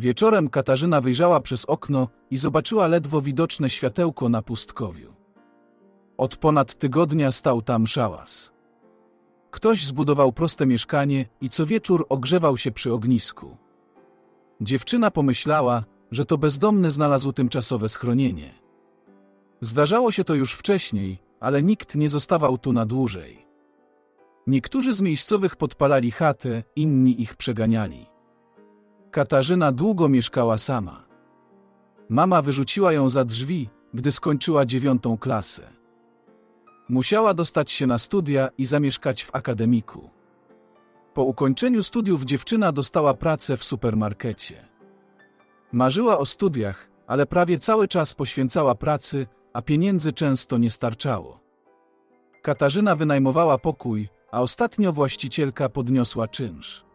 Wieczorem Katarzyna wyjrzała przez okno i zobaczyła ledwo widoczne światełko na pustkowiu. Od ponad tygodnia stał tam szałas. Ktoś zbudował proste mieszkanie i co wieczór ogrzewał się przy ognisku. Dziewczyna pomyślała, że to bezdomny znalazł tymczasowe schronienie. Zdarzało się to już wcześniej, ale nikt nie zostawał tu na dłużej. Niektórzy z miejscowych podpalali chatę, inni ich przeganiali. Katarzyna długo mieszkała sama. Mama wyrzuciła ją za drzwi, gdy skończyła dziewiątą klasę. Musiała dostać się na studia i zamieszkać w akademiku. Po ukończeniu studiów dziewczyna dostała pracę w supermarkecie. Marzyła o studiach, ale prawie cały czas poświęcała pracy, a pieniędzy często nie starczało. Katarzyna wynajmowała pokój, a ostatnio właścicielka podniosła czynsz.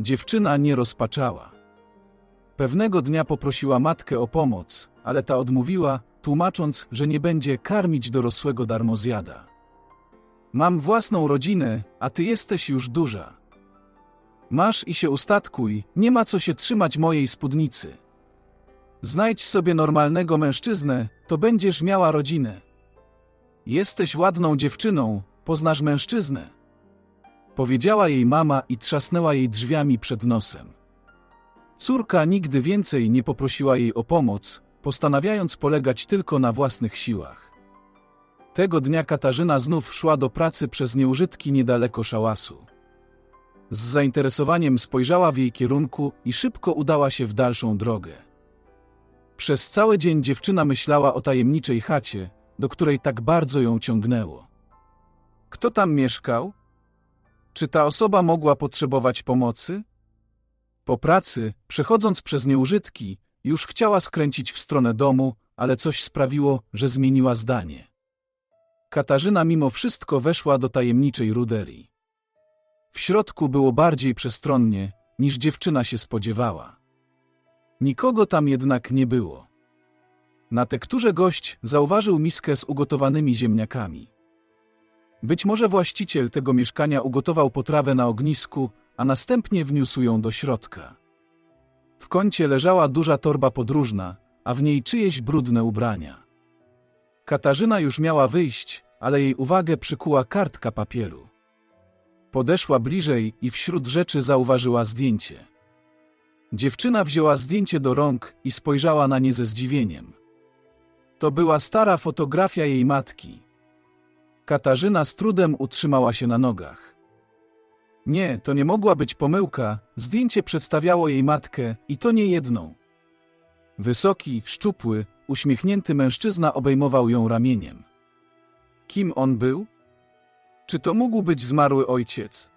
Dziewczyna nie rozpaczała. Pewnego dnia poprosiła matkę o pomoc, ale ta odmówiła, tłumacząc, że nie będzie karmić dorosłego darmozjada. Mam własną rodzinę, a ty jesteś już duża. Masz i się ustatkuj, nie ma co się trzymać mojej spódnicy. Znajdź sobie normalnego mężczyznę, to będziesz miała rodzinę. Jesteś ładną dziewczyną, poznasz mężczyznę. Powiedziała jej mama i trzasnęła jej drzwiami przed nosem. Córka nigdy więcej nie poprosiła jej o pomoc, postanawiając polegać tylko na własnych siłach. Tego dnia Katarzyna znów szła do pracy przez nieużytki niedaleko szałasu. Z zainteresowaniem spojrzała w jej kierunku i szybko udała się w dalszą drogę. Przez cały dzień dziewczyna myślała o tajemniczej chacie, do której tak bardzo ją ciągnęło. Kto tam mieszkał? Czy ta osoba mogła potrzebować pomocy? Po pracy, przechodząc przez nieużytki, już chciała skręcić w stronę domu, ale coś sprawiło, że zmieniła zdanie. Katarzyna mimo wszystko weszła do tajemniczej ruderii. W środku było bardziej przestronnie, niż dziewczyna się spodziewała. Nikogo tam jednak nie było. Na tekturze gość zauważył miskę z ugotowanymi ziemniakami. Być może właściciel tego mieszkania ugotował potrawę na ognisku, a następnie wniósł ją do środka. W kącie leżała duża torba podróżna, a w niej czyjeś brudne ubrania. Katarzyna już miała wyjść, ale jej uwagę przykuła kartka papieru. Podeszła bliżej i wśród rzeczy zauważyła zdjęcie. Dziewczyna wzięła zdjęcie do rąk i spojrzała na nie ze zdziwieniem. To była stara fotografia jej matki. Katarzyna z trudem utrzymała się na nogach. Nie, to nie mogła być pomyłka, zdjęcie przedstawiało jej matkę i to nie jedną. Wysoki, szczupły, uśmiechnięty mężczyzna obejmował ją ramieniem. Kim on był? Czy to mógł być zmarły ojciec?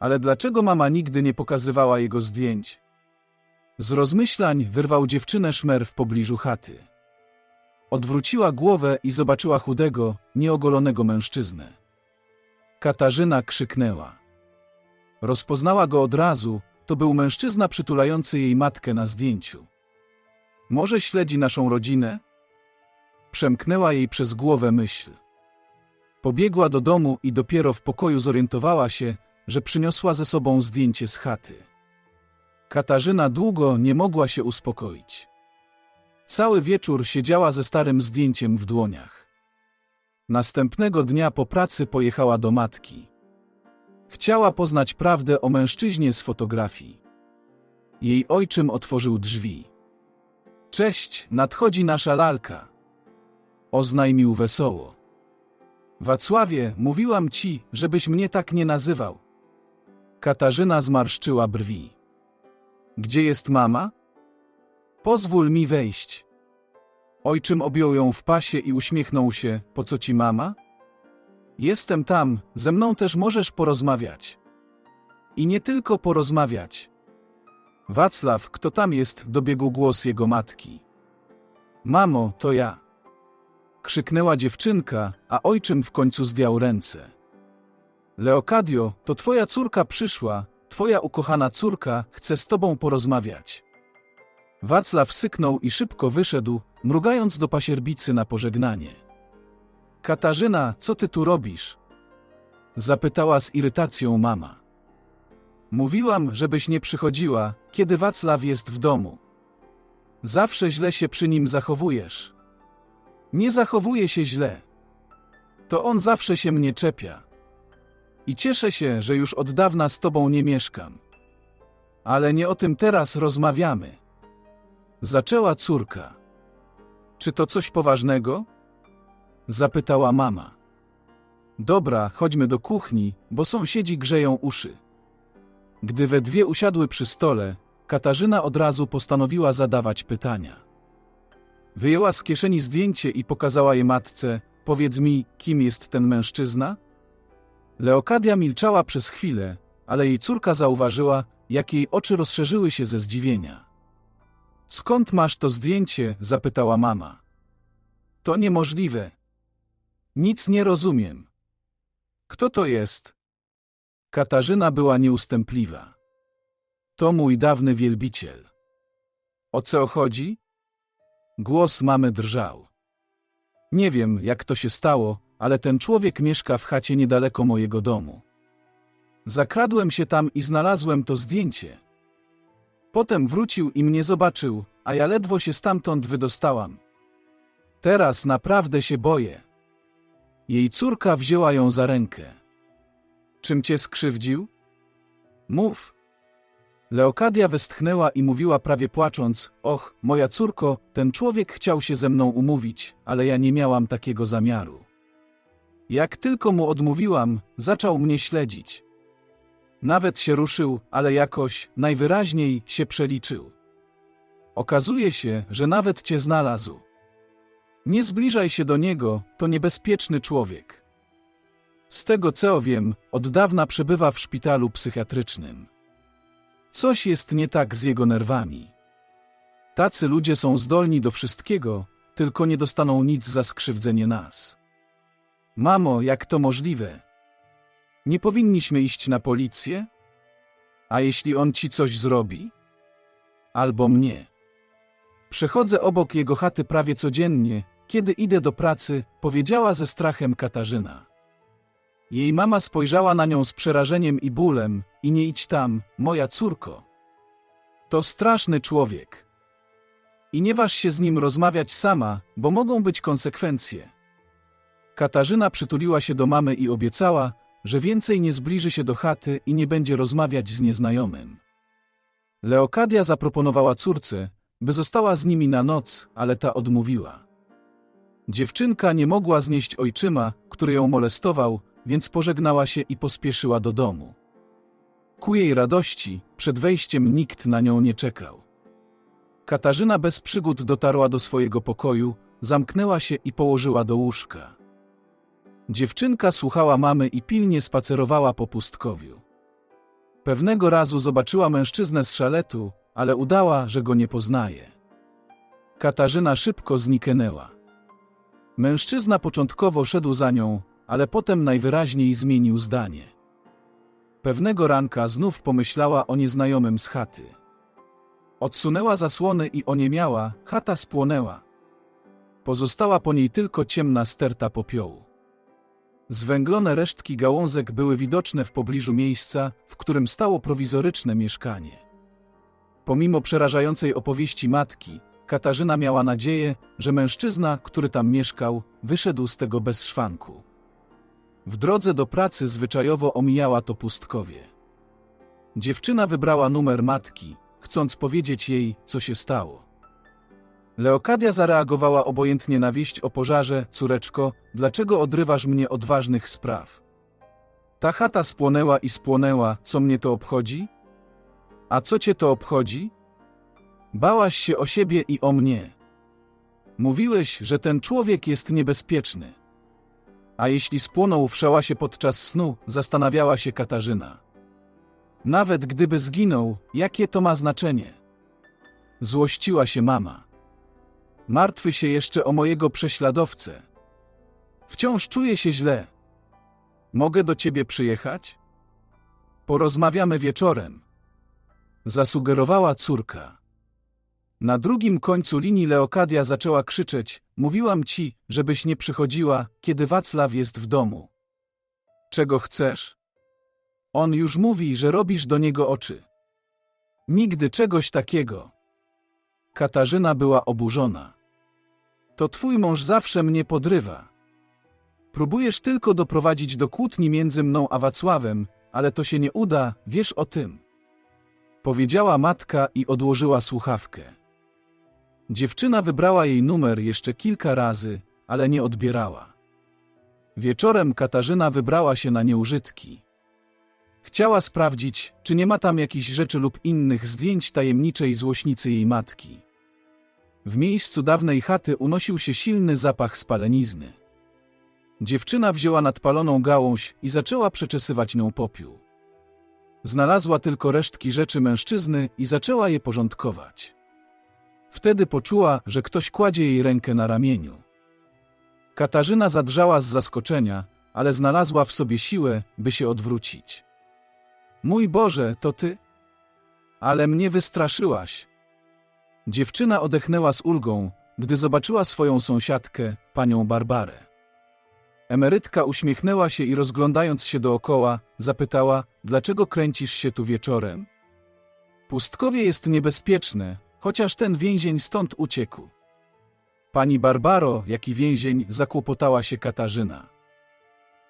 Ale dlaczego mama nigdy nie pokazywała jego zdjęć? Z rozmyślań wyrwał dziewczynę szmer w pobliżu chaty. Odwróciła głowę i zobaczyła chudego, nieogolonego mężczyznę. Katarzyna krzyknęła. Rozpoznała go od razu, to był mężczyzna przytulający jej matkę na zdjęciu. Może śledzi naszą rodzinę? Przemknęła jej przez głowę myśl. Pobiegła do domu i dopiero w pokoju zorientowała się, że przyniosła ze sobą zdjęcie z chaty. Katarzyna długo nie mogła się uspokoić. Cały wieczór siedziała ze starym zdjęciem w dłoniach. Następnego dnia po pracy pojechała do matki. Chciała poznać prawdę o mężczyźnie z fotografii. Jej ojczym otworzył drzwi. Cześć, nadchodzi nasza lalka. Oznajmił wesoło. Wacławie, mówiłam ci, żebyś mnie tak nie nazywał. Katarzyna zmarszczyła brwi. Gdzie jest mama? Pozwól mi wejść. Ojczym objął ją w pasie i uśmiechnął się. Po co ci mama? Jestem tam, ze mną też możesz porozmawiać. I nie tylko porozmawiać. Wacław, kto tam jest? dobiegł głos jego matki. Mamo, to ja. Krzyknęła dziewczynka, a ojczym w końcu zdjął ręce. Leokadio, to twoja córka przyszła, twoja ukochana córka chce z tobą porozmawiać. Wacław syknął i szybko wyszedł, mrugając do pasierbicy na pożegnanie. Katarzyna, co ty tu robisz? Zapytała z irytacją mama. Mówiłam, żebyś nie przychodziła, kiedy Wacław jest w domu. Zawsze źle się przy nim zachowujesz. Nie zachowuje się źle. To on zawsze się mnie czepia. I cieszę się, że już od dawna z tobą nie mieszkam. Ale nie o tym teraz rozmawiamy. Zaczęła córka. Czy to coś poważnego? Zapytała mama. Dobra, chodźmy do kuchni, bo sąsiedzi grzeją uszy. Gdy we dwie usiadły przy stole, Katarzyna od razu postanowiła zadawać pytania. Wyjęła z kieszeni zdjęcie i pokazała je matce. Powiedz mi, kim jest ten mężczyzna? Leokadia milczała przez chwilę, ale jej córka zauważyła, jak jej oczy rozszerzyły się ze zdziwienia. Skąd masz to zdjęcie? zapytała mama. To niemożliwe. Nic nie rozumiem. Kto to jest? Katarzyna była nieustępliwa. To mój dawny wielbiciel. O co chodzi? Głos mamy drżał. Nie wiem, jak to się stało, ale ten człowiek mieszka w chacie niedaleko mojego domu. Zakradłem się tam i znalazłem to zdjęcie. Potem wrócił i mnie zobaczył, a ja ledwo się stamtąd wydostałam. Teraz naprawdę się boję. Jej córka wzięła ją za rękę. Czym cię skrzywdził? Mów. Leokadia westchnęła i mówiła prawie płacząc: Och, moja córko, ten człowiek chciał się ze mną umówić, ale ja nie miałam takiego zamiaru. Jak tylko mu odmówiłam, zaczął mnie śledzić. Nawet się ruszył, ale jakoś, najwyraźniej, się przeliczył. Okazuje się, że nawet cię znalazł. Nie zbliżaj się do niego, to niebezpieczny człowiek. Z tego co wiem, od dawna przebywa w szpitalu psychiatrycznym. Coś jest nie tak z jego nerwami. Tacy ludzie są zdolni do wszystkiego, tylko nie dostaną nic za skrzywdzenie nas. Mamo, jak to możliwe? Nie powinniśmy iść na policję? A jeśli on ci coś zrobi? Albo mnie. Przechodzę obok jego chaty prawie codziennie, kiedy idę do pracy, powiedziała ze strachem Katarzyna. Jej mama spojrzała na nią z przerażeniem i bólem, i nie idź tam, moja córko. To straszny człowiek. I nie waż się z nim rozmawiać sama, bo mogą być konsekwencje. Katarzyna przytuliła się do mamy i obiecała, że więcej nie zbliży się do chaty i nie będzie rozmawiać z nieznajomym. Leokadia zaproponowała córce, by została z nimi na noc, ale ta odmówiła. Dziewczynka nie mogła znieść ojczyma, który ją molestował, więc pożegnała się i pospieszyła do domu. Ku jej radości, przed wejściem nikt na nią nie czekał. Katarzyna bez przygód dotarła do swojego pokoju, zamknęła się i położyła do łóżka. Dziewczynka słuchała mamy i pilnie spacerowała po pustkowiu. Pewnego razu zobaczyła mężczyznę z szaletu, ale udała, że go nie poznaje. Katarzyna szybko zniknęła. Mężczyzna początkowo szedł za nią, ale potem najwyraźniej zmienił zdanie. Pewnego ranka znów pomyślała o nieznajomym z chaty. Odsunęła zasłony i oniemiała, chata spłonęła. Pozostała po niej tylko ciemna sterta popiołu. Zwęglone resztki gałązek były widoczne w pobliżu miejsca, w którym stało prowizoryczne mieszkanie. Pomimo przerażającej opowieści matki, Katarzyna miała nadzieję, że mężczyzna, który tam mieszkał, wyszedł z tego bez szwanku. W drodze do pracy zwyczajowo omijała to pustkowie. Dziewczyna wybrała numer matki, chcąc powiedzieć jej, co się stało. Leokadia zareagowała obojętnie na wieść o pożarze, córeczko, dlaczego odrywasz mnie od ważnych spraw? Ta chata spłonęła i spłonęła, co mnie to obchodzi? A co cię to obchodzi? Bałaś się o siebie i o mnie. Mówiłeś, że ten człowiek jest niebezpieczny. A jeśli spłonął w szałasie podczas snu, zastanawiała się Katarzyna. Nawet gdyby zginął, jakie to ma znaczenie? Złościła się mama. Martwy się jeszcze o mojego prześladowcę. Wciąż czuję się źle. Mogę do ciebie przyjechać? Porozmawiamy wieczorem. Zasugerowała córka. Na drugim końcu linii Leokadia zaczęła krzyczeć: Mówiłam ci, żebyś nie przychodziła, kiedy Wacław jest w domu. Czego chcesz? On już mówi, że robisz do niego oczy. Nigdy czegoś takiego. Katarzyna była oburzona. To twój mąż zawsze mnie podrywa. Próbujesz tylko doprowadzić do kłótni między mną a Wacławem, ale to się nie uda, wiesz o tym. Powiedziała matka i odłożyła słuchawkę. Dziewczyna wybrała jej numer jeszcze kilka razy, ale nie odbierała. Wieczorem Katarzyna wybrała się na nieużytki. Chciała sprawdzić, czy nie ma tam jakichś rzeczy lub innych zdjęć tajemniczej złośnicy jej matki. W miejscu dawnej chaty unosił się silny zapach spalenizny. Dziewczyna wzięła nadpaloną gałąź i zaczęła przeczesywać nią popiół. Znalazła tylko resztki rzeczy mężczyzny i zaczęła je porządkować. Wtedy poczuła, że ktoś kładzie jej rękę na ramieniu. Katarzyna zadrżała z zaskoczenia, ale znalazła w sobie siłę, by się odwrócić. Mój Boże, to ty? Ale mnie wystraszyłaś. Dziewczyna odechnęła z ulgą, gdy zobaczyła swoją sąsiadkę, panią Barbarę. Emerytka uśmiechnęła się i rozglądając się dookoła, zapytała, dlaczego kręcisz się tu wieczorem? Pustkowie jest niebezpieczne, chociaż ten więzień stąd uciekł. Pani Barbaro, jaki więzień, zakłopotała się Katarzyna.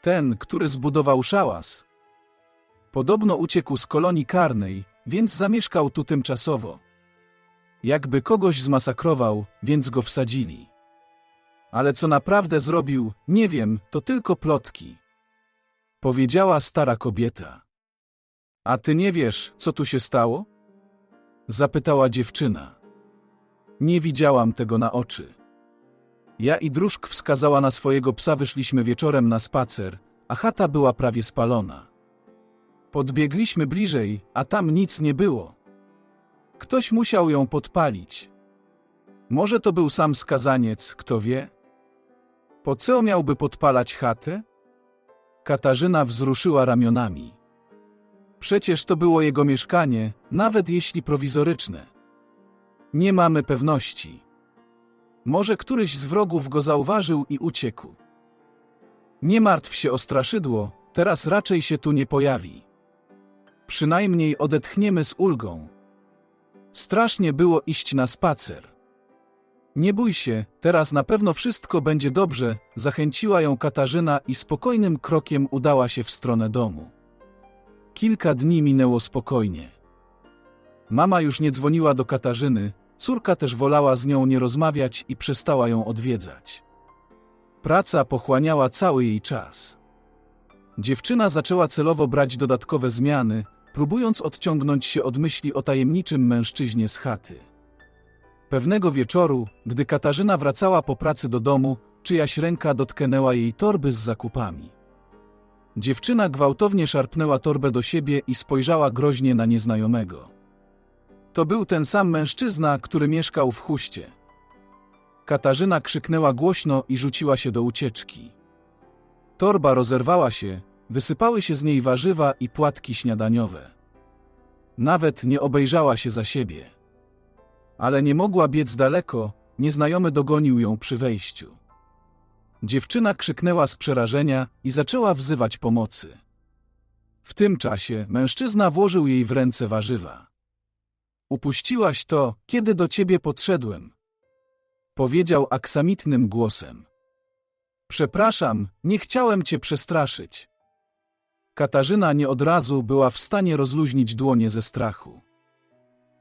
Ten, który zbudował szałas. Podobno uciekł z kolonii karnej, więc zamieszkał tu tymczasowo. Jakby kogoś zmasakrował, więc go wsadzili. Ale co naprawdę zrobił, nie wiem, to tylko plotki. Powiedziała stara kobieta. A ty nie wiesz, co tu się stało? Zapytała dziewczyna. Nie widziałam tego na oczy. Ja i Dróżk wskazała na swojego psa wyszliśmy wieczorem na spacer, a chata była prawie spalona. Podbiegliśmy bliżej, a tam nic nie było. Ktoś musiał ją podpalić. Może to był sam skazaniec, kto wie? Po co miałby podpalać chatę? Katarzyna wzruszyła ramionami. Przecież to było jego mieszkanie, nawet jeśli prowizoryczne. Nie mamy pewności. Może któryś z wrogów go zauważył i uciekł. Nie martw się o straszydło, teraz raczej się tu nie pojawi. Przynajmniej odetchniemy z ulgą. Strasznie było iść na spacer. Nie bój się, teraz na pewno wszystko będzie dobrze, zachęciła ją Katarzyna i spokojnym krokiem udała się w stronę domu. Kilka dni minęło spokojnie. Mama już nie dzwoniła do Katarzyny, córka też wolała z nią nie rozmawiać i przestała ją odwiedzać. Praca pochłaniała cały jej czas. Dziewczyna zaczęła celowo brać dodatkowe zmiany, próbując odciągnąć się od myśli o tajemniczym mężczyźnie z chaty. Pewnego wieczoru, gdy Katarzyna wracała po pracy do domu, czyjaś ręka dotknęła jej torby z zakupami. Dziewczyna gwałtownie szarpnęła torbę do siebie i spojrzała groźnie na nieznajomego. To był ten sam mężczyzna, który mieszkał w huście. Katarzyna krzyknęła głośno i rzuciła się do ucieczki. Torba rozerwała się, wysypały się z niej warzywa i płatki śniadaniowe. Nawet nie obejrzała się za siebie. Ale nie mogła biec daleko, nieznajomy dogonił ją przy wejściu. Dziewczyna krzyknęła z przerażenia i zaczęła wzywać pomocy. W tym czasie mężczyzna włożył jej w ręce warzywa. Upuściłaś to, kiedy do ciebie podszedłem. Powiedział aksamitnym głosem. Przepraszam, nie chciałem cię przestraszyć. Katarzyna nie od razu była w stanie rozluźnić dłonie ze strachu.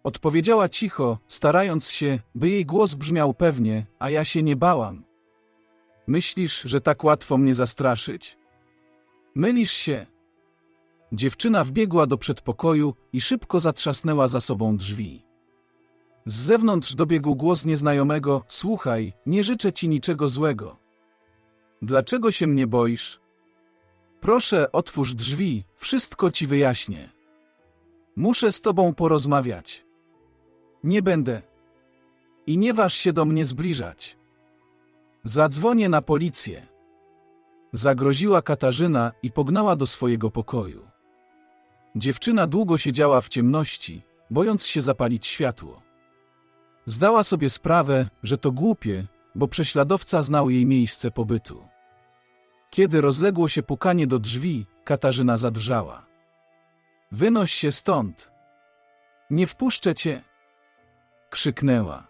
Odpowiedziała cicho, starając się, by jej głos brzmiał pewnie, a ja się nie bałam. Myślisz, że tak łatwo mnie zastraszyć? Mylisz się. Dziewczyna wbiegła do przedpokoju i szybko zatrzasnęła za sobą drzwi. Z zewnątrz dobiegł głos nieznajomego: Słuchaj, nie życzę ci niczego złego. Dlaczego się mnie boisz? Proszę, otwórz drzwi, wszystko ci wyjaśnię. Muszę z tobą porozmawiać. Nie będę. I nie waż się do mnie zbliżać. Zadzwonię na policję. Zagroziła Katarzyna i pognała do swojego pokoju. Dziewczyna długo siedziała w ciemności, bojąc się zapalić światło. Zdała sobie sprawę, że to głupie, bo prześladowca znał jej miejsce pobytu. Kiedy rozległo się pukanie do drzwi, Katarzyna zadrżała. Wynoś się stąd. Nie wpuszczę cię. Krzyknęła.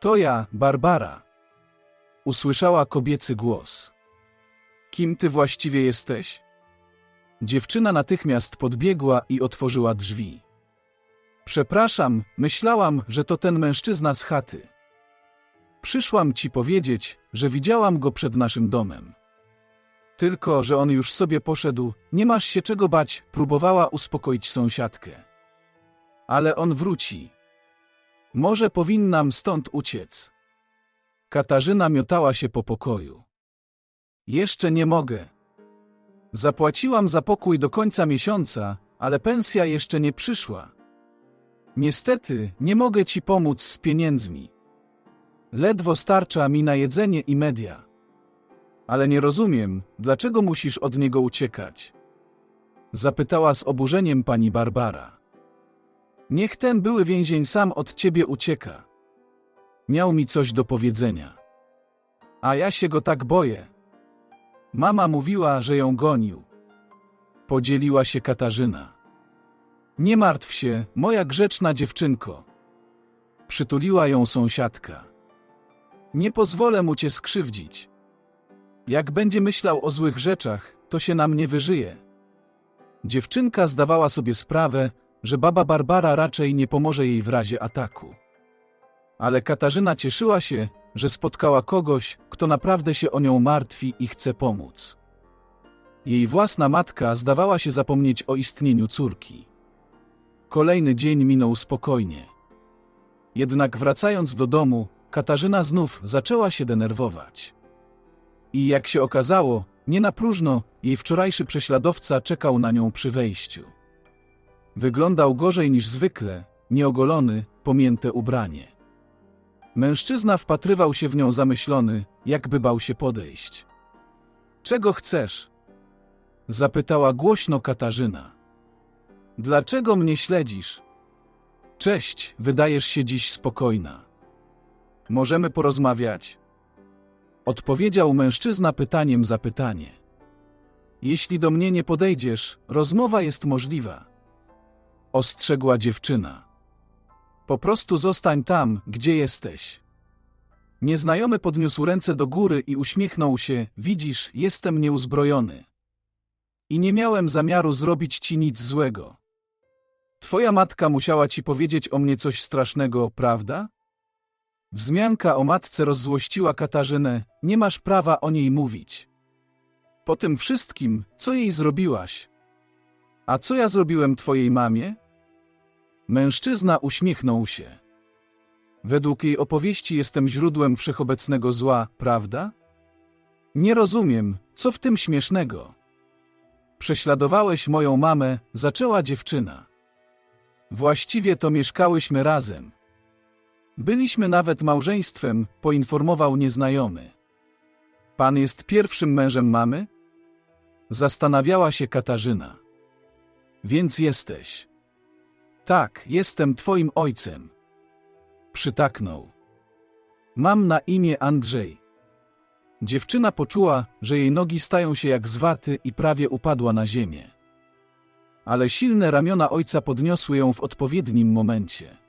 To ja, Barbara. Usłyszała kobiecy głos. Kim ty właściwie jesteś? Dziewczyna natychmiast podbiegła i otworzyła drzwi. Przepraszam, myślałam, że to ten mężczyzna z chaty. Przyszłam ci powiedzieć, że widziałam go przed naszym domem. Tylko, że on już sobie poszedł, nie masz się czego bać, próbowała uspokoić sąsiadkę. Ale on wróci. Może powinnam stąd uciec. Katarzyna miotała się po pokoju. Jeszcze nie mogę. Zapłaciłam za pokój do końca miesiąca, ale pensja jeszcze nie przyszła. Niestety, nie mogę ci pomóc z pieniędzmi. Ledwo starcza mi na jedzenie i media. Ale nie rozumiem, dlaczego musisz od niego uciekać? Zapytała z oburzeniem pani Barbara. Niech ten były więzień sam od ciebie ucieka. Miał mi coś do powiedzenia. A ja się go tak boję. Mama mówiła, że ją gonił. Podzieliła się Katarzyna. Nie martw się, moja grzeczna dziewczynko. Przytuliła ją sąsiadka. Nie pozwolę mu cię skrzywdzić. Jak będzie myślał o złych rzeczach, to się nam nie wyżyje. Dziewczynka zdawała sobie sprawę, że baba Barbara raczej nie pomoże jej w razie ataku. Ale Katarzyna cieszyła się, że spotkała kogoś, kto naprawdę się o nią martwi i chce pomóc. Jej własna matka zdawała się zapomnieć o istnieniu córki. Kolejny dzień minął spokojnie. Jednak wracając do domu, Katarzyna znów zaczęła się denerwować. I jak się okazało, nie na próżno, jej wczorajszy prześladowca czekał na nią przy wejściu. Wyglądał gorzej niż zwykle, nieogolony, pomięte ubranie. Mężczyzna wpatrywał się w nią zamyślony, jakby bał się podejść. Czego chcesz? Zapytała głośno Katarzyna. Dlaczego mnie śledzisz? Cześć, wydajesz się dziś spokojna. Możemy porozmawiać? Odpowiedział mężczyzna pytaniem za pytanie. Jeśli do mnie nie podejdziesz, rozmowa jest możliwa. Ostrzegła dziewczyna. Po prostu zostań tam, gdzie jesteś. Nieznajomy podniósł ręce do góry i uśmiechnął się. Widzisz, jestem nieuzbrojony. I nie miałem zamiaru zrobić ci nic złego. Twoja matka musiała ci powiedzieć o mnie coś strasznego, prawda? Wzmianka o matce rozzłościła Katarzynę, nie masz prawa o niej mówić. Po tym wszystkim, co jej zrobiłaś? A co ja zrobiłem twojej mamie? Mężczyzna uśmiechnął się. Według jej opowieści jestem źródłem wszechobecnego zła, prawda? Nie rozumiem, co w tym śmiesznego. Prześladowałeś moją mamę, zaczęła dziewczyna. Właściwie to mieszkałyśmy razem. Byliśmy nawet małżeństwem, poinformował nieznajomy. Pan jest pierwszym mężem mamy? Zastanawiała się Katarzyna. Więc jesteś. Tak, jestem twoim ojcem. Przytaknął. Mam na imię Andrzej. Dziewczyna poczuła, że jej nogi stają się jak z waty i prawie upadła na ziemię. Ale silne ramiona ojca podniosły ją w odpowiednim momencie.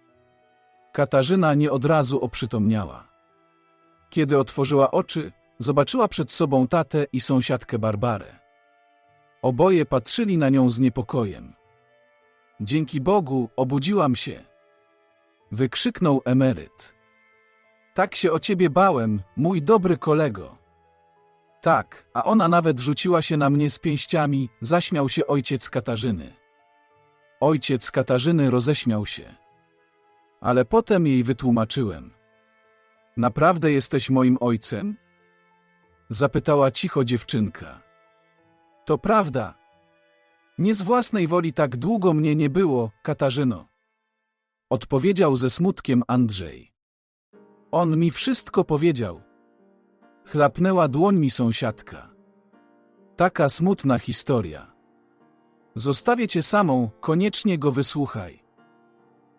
Katarzyna nie od razu oprzytomniała. Kiedy otworzyła oczy, zobaczyła przed sobą tatę i sąsiadkę Barbarę. Oboje patrzyli na nią z niepokojem. Dzięki Bogu obudziłam się. Wykrzyknął emeryt. Tak się o ciebie bałem, mój dobry kolego. Tak, a ona nawet rzuciła się na mnie z pięściami, zaśmiał się ojciec Katarzyny. Ojciec Katarzyny roześmiał się. Ale potem jej wytłumaczyłem. Naprawdę jesteś moim ojcem? Zapytała cicho dziewczynka. To prawda. Nie z własnej woli tak długo mnie nie było, Katarzyno. Odpowiedział ze smutkiem Andrzej. On mi wszystko powiedział. Chlapnęła dłońmi sąsiadka. Taka smutna historia. Zostawię cię samą, koniecznie go wysłuchaj.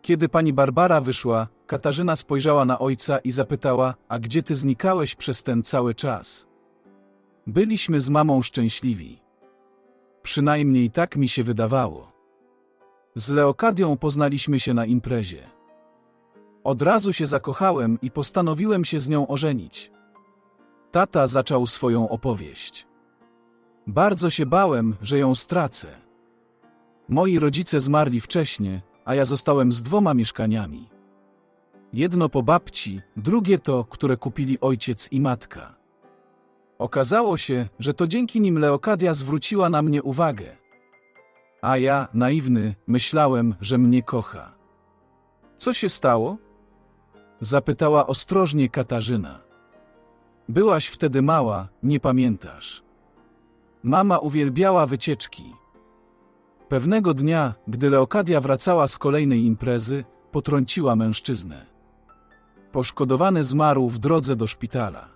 Kiedy pani Barbara wyszła, Katarzyna spojrzała na ojca i zapytała: A gdzie ty znikałeś przez ten cały czas? Byliśmy z mamą szczęśliwi. Przynajmniej tak mi się wydawało. Z Leokadią poznaliśmy się na imprezie. Od razu się zakochałem i postanowiłem się z nią ożenić. Tata zaczął swoją opowieść. Bardzo się bałem, że ją stracę. Moi rodzice zmarli wcześnie, a ja zostałem z dwoma mieszkaniami. Jedno po babci, drugie to, które kupili ojciec i matka. Okazało się, że to dzięki nim Leokadia zwróciła na mnie uwagę. A ja, naiwny, myślałem, że mnie kocha. Co się stało? Zapytała ostrożnie Katarzyna. Byłaś wtedy mała, nie pamiętasz. Mama uwielbiała wycieczki. Pewnego dnia, gdy Leokadia wracała z kolejnej imprezy, potrąciła mężczyznę. Poszkodowany zmarł w drodze do szpitala.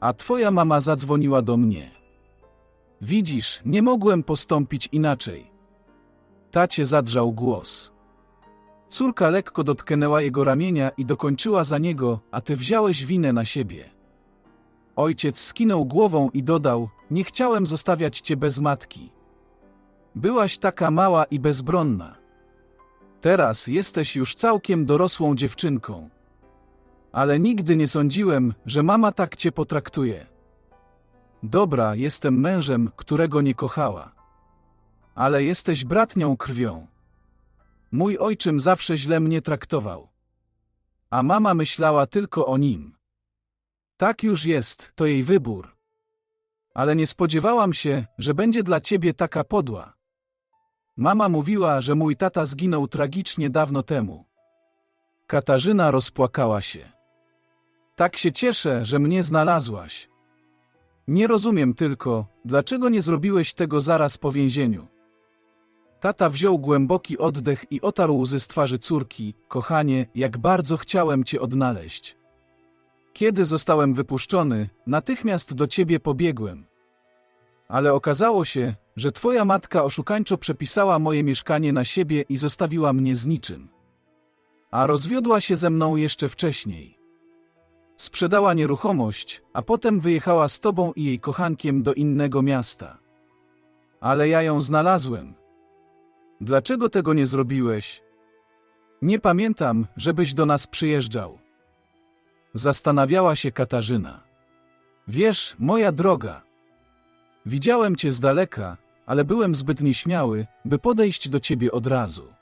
A twoja mama zadzwoniła do mnie. Widzisz, nie mogłem postąpić inaczej. Tacie zadrżał głos. Córka lekko dotknęła jego ramienia i dokończyła za niego, a ty wziąłeś winę na siebie. Ojciec skinął głową i dodał: Nie chciałem zostawiać cię bez matki. Byłaś taka mała i bezbronna. Teraz jesteś już całkiem dorosłą dziewczynką. Ale nigdy nie sądziłem, że mama tak cię potraktuje. Dobra, jestem mężem, którego nie kochała. Ale jesteś bratnią krwią. Mój ojczym zawsze źle mnie traktował. A mama myślała tylko o nim. Tak już jest, to jej wybór. Ale nie spodziewałam się, że będzie dla ciebie taka podła. Mama mówiła, że mój tata zginął tragicznie dawno temu. Katarzyna rozpłakała się. Tak się cieszę, że mnie znalazłaś. Nie rozumiem tylko, dlaczego nie zrobiłeś tego zaraz po więzieniu. Tata wziął głęboki oddech i otarł łzy z twarzy córki. Kochanie, jak bardzo chciałem cię odnaleźć. Kiedy zostałem wypuszczony, natychmiast do ciebie pobiegłem. Ale okazało się, że twoja matka oszukańczo przepisała moje mieszkanie na siebie i zostawiła mnie z niczym. A rozwiodła się ze mną jeszcze wcześniej. Sprzedała nieruchomość, a potem wyjechała z tobą i jej kochankiem do innego miasta. Ale ja ją znalazłem. Dlaczego tego nie zrobiłeś? Nie pamiętam, żebyś do nas przyjeżdżał. Zastanawiała się Katarzyna. Wiesz, moja droga, widziałem cię z daleka, ale byłem zbyt nieśmiały, by podejść do ciebie od razu.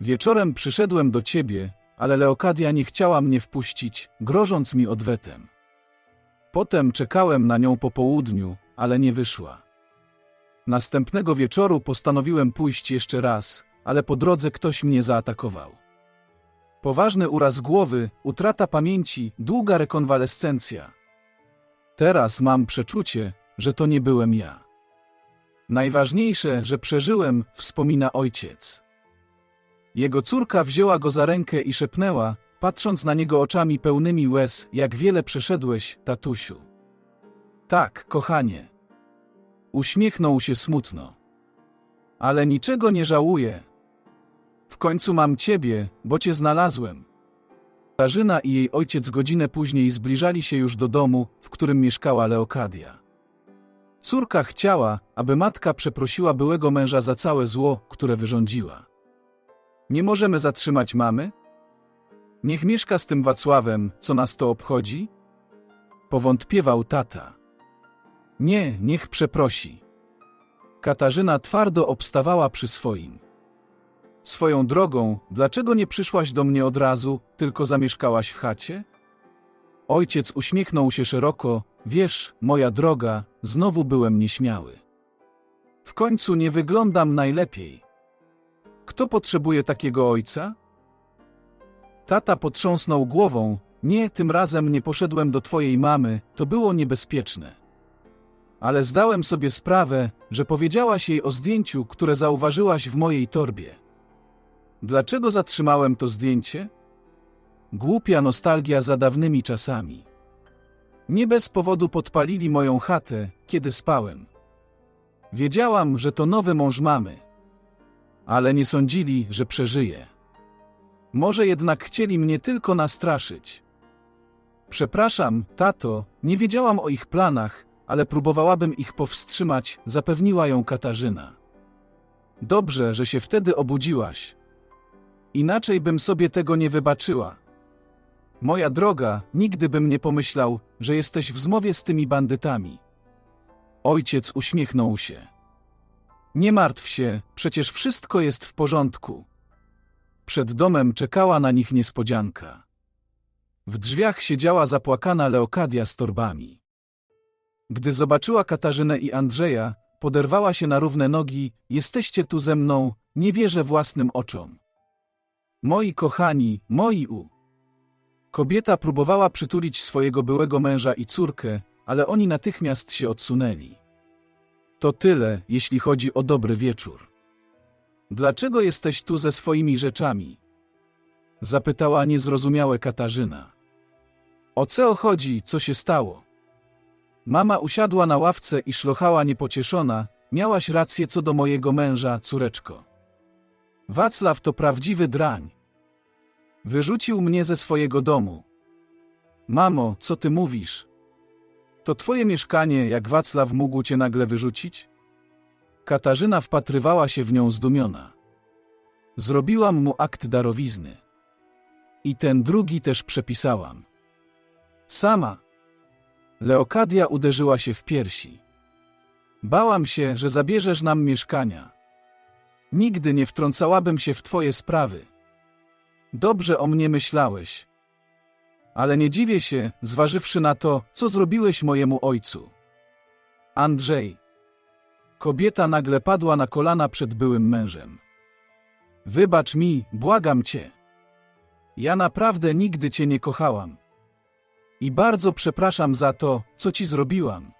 Wieczorem przyszedłem do ciebie, ale Leokadia nie chciała mnie wpuścić, grożąc mi odwetem. Potem czekałem na nią po południu, ale nie wyszła. Następnego wieczoru postanowiłem pójść jeszcze raz, ale po drodze ktoś mnie zaatakował. Poważny uraz głowy, utrata pamięci, długa rekonwalescencja. Teraz mam przeczucie, że to nie byłem ja. Najważniejsze, że przeżyłem, wspomina ojciec. Jego córka wzięła go za rękę i szepnęła, patrząc na niego oczami pełnymi łez, jak wiele przeszedłeś, tatusiu. Tak, kochanie. Uśmiechnął się smutno. Ale niczego nie żałuję. W końcu mam ciebie, bo cię znalazłem. Katarzyna i jej ojciec godzinę później zbliżali się już do domu, w którym mieszkała Leokadia. Córka chciała, aby matka przeprosiła byłego męża za całe zło, które wyrządziła. Nie możemy zatrzymać mamy? Niech mieszka z tym Wacławem, co nas to obchodzi? Powątpiewał tata. Nie, niech przeprosi. Katarzyna twardo obstawała przy swoim. Swoją drogą, dlaczego nie przyszłaś do mnie od razu, tylko zamieszkałaś w chacie? Ojciec uśmiechnął się szeroko, wiesz, moja droga, znowu byłem nieśmiały. W końcu nie wyglądam najlepiej. Kto potrzebuje takiego ojca? Tata potrząsnął głową, nie, tym razem nie poszedłem do twojej mamy, to było niebezpieczne. Ale zdałem sobie sprawę, że powiedziałaś jej o zdjęciu, które zauważyłaś w mojej torbie. Dlaczego zatrzymałem to zdjęcie? Głupia nostalgia za dawnymi czasami. Nie bez powodu podpalili moją chatę, kiedy spałem. Wiedziałam, że to nowy mąż mamy. Ale nie sądzili, że przeżyję. Może jednak chcieli mnie tylko nastraszyć. Przepraszam, tato, nie wiedziałam o ich planach, ale próbowałabym ich powstrzymać, zapewniła ją Katarzyna. Dobrze, że się wtedy obudziłaś. Inaczej bym sobie tego nie wybaczyła. Moja droga, nigdy bym nie pomyślał, że jesteś w zmowie z tymi bandytami. Ojciec uśmiechnął się. Nie martw się, przecież wszystko jest w porządku. Przed domem czekała na nich niespodzianka. W drzwiach siedziała zapłakana Leokadia z torbami. Gdy zobaczyła Katarzynę i Andrzeja, poderwała się na równe nogi. Jesteście tu ze mną, nie wierzę własnym oczom. Moi kochani, moi u. Kobieta próbowała przytulić swojego byłego męża i córkę, ale oni natychmiast się odsunęli. To tyle, jeśli chodzi o dobry wieczór. Dlaczego jesteś tu ze swoimi rzeczami? Zapytała niezrozumiałe Katarzyna. O co chodzi, co się stało? Mama usiadła na ławce i szlochała niepocieszona. Miałaś rację co do mojego męża, córeczko. Wacław to prawdziwy drań. Wyrzucił mnie ze swojego domu. Mamo, co ty mówisz? To twoje mieszkanie, jak Wacław mógł cię nagle wyrzucić? Katarzyna wpatrywała się w nią zdumiona. Zrobiłam mu akt darowizny. I ten drugi też przepisałam. Sama. Leokadia uderzyła się w piersi. Bałam się, że zabierzesz nam mieszkania. Nigdy nie wtrącałabym się w twoje sprawy. Dobrze o mnie myślałeś. Ale nie dziwię się, zważywszy na to, co zrobiłeś mojemu ojcu. Andrzej. Kobieta nagle padła na kolana przed byłym mężem. Wybacz mi, błagam cię. Ja naprawdę nigdy cię nie kochałam. I bardzo przepraszam za to, co ci zrobiłam.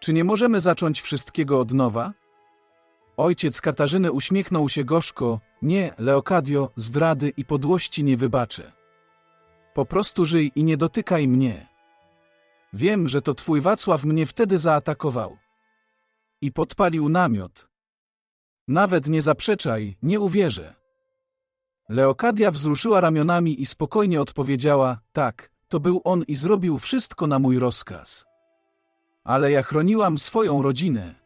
Czy nie możemy zacząć wszystkiego od nowa? Ojciec Katarzyny uśmiechnął się gorzko. Nie, Leokadio, zdrady i podłości nie wybaczę. Po prostu żyj i nie dotykaj mnie. Wiem, że to twój Wacław mnie wtedy zaatakował. I podpalił namiot. Nawet nie zaprzeczaj, nie uwierzę. Leokadia wzruszyła ramionami i spokojnie odpowiedziała: Tak, to był on i zrobił wszystko na mój rozkaz. Ale ja chroniłam swoją rodzinę.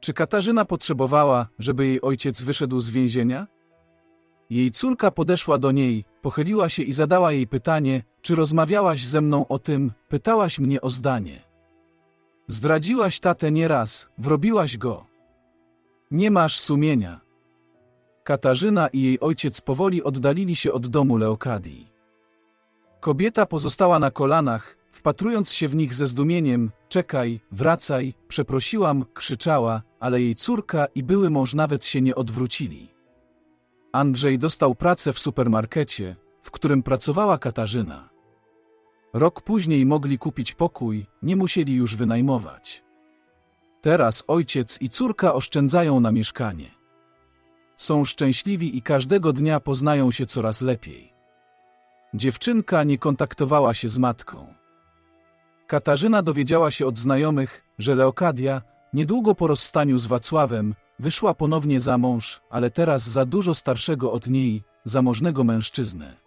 Czy Katarzyna potrzebowała, żeby jej ojciec wyszedł z więzienia? Jej córka podeszła do niej, pochyliła się i zadała jej pytanie: Czy rozmawiałaś ze mną o tym? Pytałaś mnie o zdanie. Zdradziłaś tatę nieraz, wrobiłaś go. Nie masz sumienia. Katarzyna i jej ojciec powoli oddalili się od domu Leokadii. Kobieta pozostała na kolanach, wpatrując się w nich ze zdumieniem: Czekaj, wracaj, przeprosiłam, krzyczała, ale jej córka i były mąż nawet się nie odwrócili. Andrzej dostał pracę w supermarkecie, w którym pracowała Katarzyna. Rok później mogli kupić pokój, nie musieli już wynajmować. Teraz ojciec i córka oszczędzają na mieszkanie. Są szczęśliwi i każdego dnia poznają się coraz lepiej. Dziewczynka nie kontaktowała się z matką. Katarzyna dowiedziała się od znajomych, że Leokadia, niedługo po rozstaniu z Wacławem, wyszła ponownie za mąż, ale teraz za dużo starszego od niej, zamożnego mężczyznę.